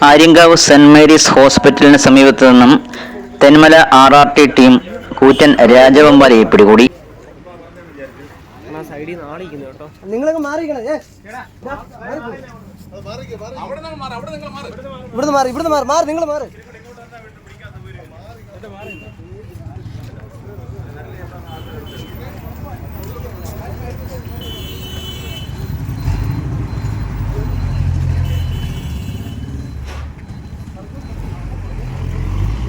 Aryankavu saint Mary's ഹോസ്പിറ്റലിന് സമീപത്തു നിന്നും Thenmala R R T team കൂറ്റൻ രാജവമ്പാലയെ പിടികൂടി. നിങ്ങളൊക്കെ മാറിപ്പോ. ഇവിടുന്ന് മാറി ഇവിടുന്ന് മാറി. മാറി നിങ്ങൾ മാറി.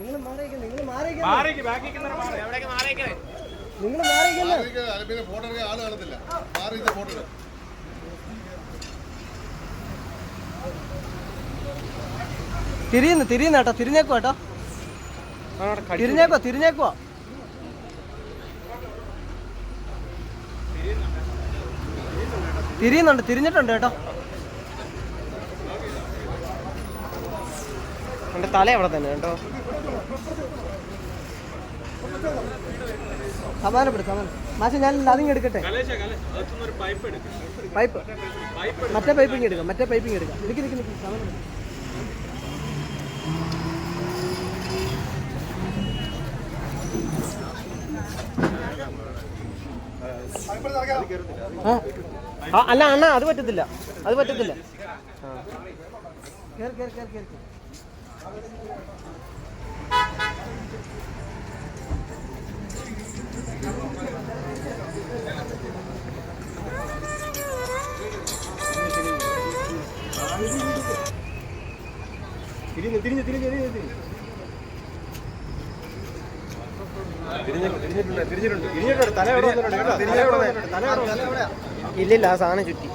നിങ്ങൾ മാറിക്ക് നിങ്ങൾ ഫോട്ടോ എടുക്കാൻ ആൾ കാണത്തില്ല. മാറി ഇത് ഫോട്ടോ എടുക്കാം. തിരിയുന്നു തിരിയുന്നു കേട്ടോ തിരിഞ്ഞേക്കോ കേട്ടോ. തിരിഞ്ഞേക്കോ തിരിഞ്ഞേക്കോ. തിരിയുന്നുണ്ട് തിരിഞ്ഞിട്ടുണ്ട് കേട്ടോ. എന്റെ തല അവിടെ തന്നെ കേട്ടോ സമാനം ഞാൻ എടുക്കട്ടെ. പൈപ്പ്. മറ്റേ പൈപ്പിങ് എടുക്കാം മറ്റേ പൈപ്പിങ് എടുക്കാം. നിൽക്കി നിൽക്കി ആ. ആ, അല്ല അണ്ണ അത് പറ്റത്തില്ല. അത് പറ്റത്തില്ല. കേറി കേറി കേറി കേറി. തിരിഞ്ഞ് തിരിഞ്ഞ് തിരിഞ്ഞ് തിരിഞ്ഞ് തിരിഞ്ഞ്. ഇല്ലില്ല ആ സാധനം ചുറ്റി.